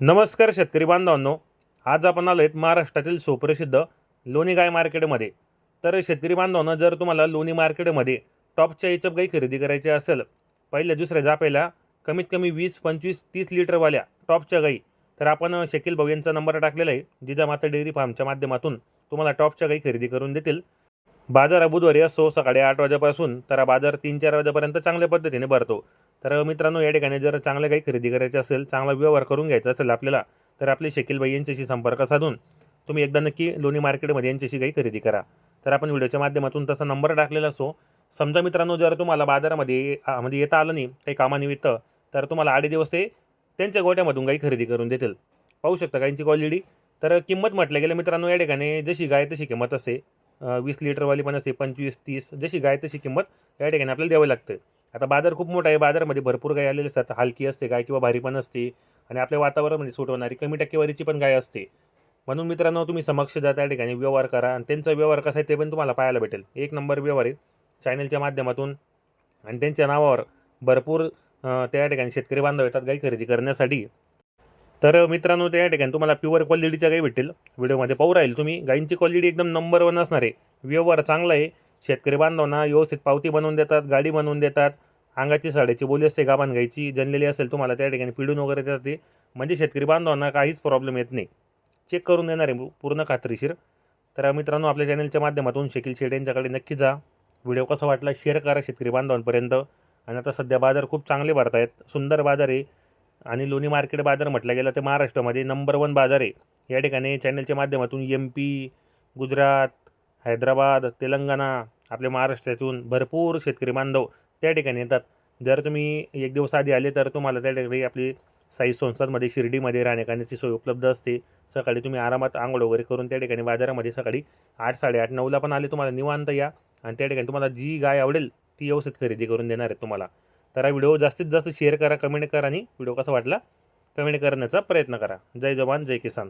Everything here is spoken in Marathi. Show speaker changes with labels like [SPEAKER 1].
[SPEAKER 1] नमस्कार शेतकरी बांधवांनो. आज आपण आलो आहेत महाराष्ट्रातील सुप्रसिद्ध लोणी गाय मार्केटमध्ये. तर शेतकरी बांधवांनो जर तुम्हाला लोणी मार्केटमध्ये टॉपच्या याच्यात गाई खरेदी करायची असेल पहिल्या दुसऱ्या जापेला कमीत कमी वीस पंचवीस तीस लिटरवाल्या टॉपच्या गाई तर आपण शकील भाऊ यांचा नंबर टाकलेला आहे. जिजामाता डेअरी फार्मच्या माध्यमातून तुम्हाला टॉपच्या गाई खरेदी करून देतील. बाजार बुधवारी असो सकाळी आठ वाजेपासून तर बाजार तीन चार वाजेपर्यंत चांगल्या पद्धतीने भरतो. तर मित्रांनो या ठिकाणी जर चांगलं काही खरेदी करायचे असेल चांगला व्यवहार करून घ्यायचा असेल आपल्याला तर आपले शकीलबाई यांच्याशी संपर्क साधून तुम्ही एकदा नक्की लोणी मार्केटमध्ये यांच्याशी काही खरेदी करा. तर आपण व्हिडिओच्या माध्यमातून तसा नंबर टाकलेला असो. समजा मित्रांनो जर तुम्हाला बाजारामध्ये म्हणजे मध्ये येता आलं नाही काही कामानिमित्त तर तुम्हाला आडे दिवस ते त्यांच्या गोट्यामधून काही खरेदी करून देतील. पाहू शकता गायींची क्वालिटी तर किंमत म्हटलं गेलं मित्रांनो या ठिकाणी जशी गाय तशी किंमत असते वीस लिटरवाली पण असते पंचवीस तीस जशी गाय तशी किंमत या ठिकाणी आपल्याला द्यावी लागते. आता बाजार खूप मोठा आहे. बाजारमध्ये भरपूर गाय आलेले असतात. हलकी असते गाय किंवा भारी पण असते आणि आपल्या वातावरणामध्ये सूट होणारी. कमी टक्केवारीची पण गाय असते. म्हणून मित्रांनो तुम्ही समक्ष जा त्या ठिकाणी व्यवहार करा आणि त्यांचा व्यवहार कसा आहे ते पण तुम्हाला पाहायला भेटेल. एक नंबर व्यवहार आहे. चॅनलच्या माध्यमातून आणि त्यांच्या नावावर भरपूर त्या ठिकाणी शेतकरी बांधव येतात गाई खरेदी करण्यासाठी. तर मित्रांनो त्या ठिकाणी तुम्हाला प्युअर क्वालिटीच्या गाई भेटेल व्हिडिओमध्ये पाहू राहील तुम्ही. गाईंची क्वालिटी एकदम नंबर वन असणार आहे. व्यवहार चांगला आहे. शेतकरी बांधवांना व्यवस्थित पावती बनवून देतात गाडी बनवून देतात. अंगाची साड्याची बोली असते गाभान बांधायची जनलेली असेल तुम्हाला त्या ठिकाणी पिडून वगैरे देतात ते. म्हणजे शेतकरी बांधवांना काहीच प्रॉब्लेम येत नाही. चेक करून देणार आहे पूर्ण खात्रीशीर. तर मित्रांनो आपल्या चॅनलच्या माध्यमातून शकील शेड यांच्याकडे नक्की जा. व्हिडिओ कसा वाटला शेअर करा शेतकरी बांधवांपर्यंत. आणि आता सध्या बाजार खूप चांगले भरत आहेत. सुंदर बाजार आहे. आणि लोणी मार्केट बाजार म्हटलं गेलं तर महाराष्ट्रामध्ये नंबर वन बाजार आहे. या ठिकाणी चॅनलच्या माध्यमातून एम पी गुजरात हैदराबाद तेलंगणा आपल्या महाराष्ट्रातून भरपूर शेतकरी बांधव त्या ठिकाणी येतात. जर तुम्ही एक दिवस आधी आले तर तुम्हाला त्या ठिकाणी आपली साई संस्थांमध्ये शिर्डीमध्ये राहण्याखाण्याची सोय उपलब्ध असते. सकाळी तुम्ही आरामात आंघोळ वगैरे करून त्या ठिकाणी बाजारामध्ये सकाळी आठ साडेआठ नऊला पण आले तुम्हाला निवांत या. आणि त्या ठिकाणी तुम्हाला जी गाय आवडेल ती व्यवस्थित खरेदी करून देणार आहे तुम्हाला. तर हा व्हिडिओ जास्तीत जास्त शेअर करा कमेंट करा आणि व्हिडिओ कसा वाटला कमेंट करण्याचा प्रयत्न करा. जय जवान जय किसान.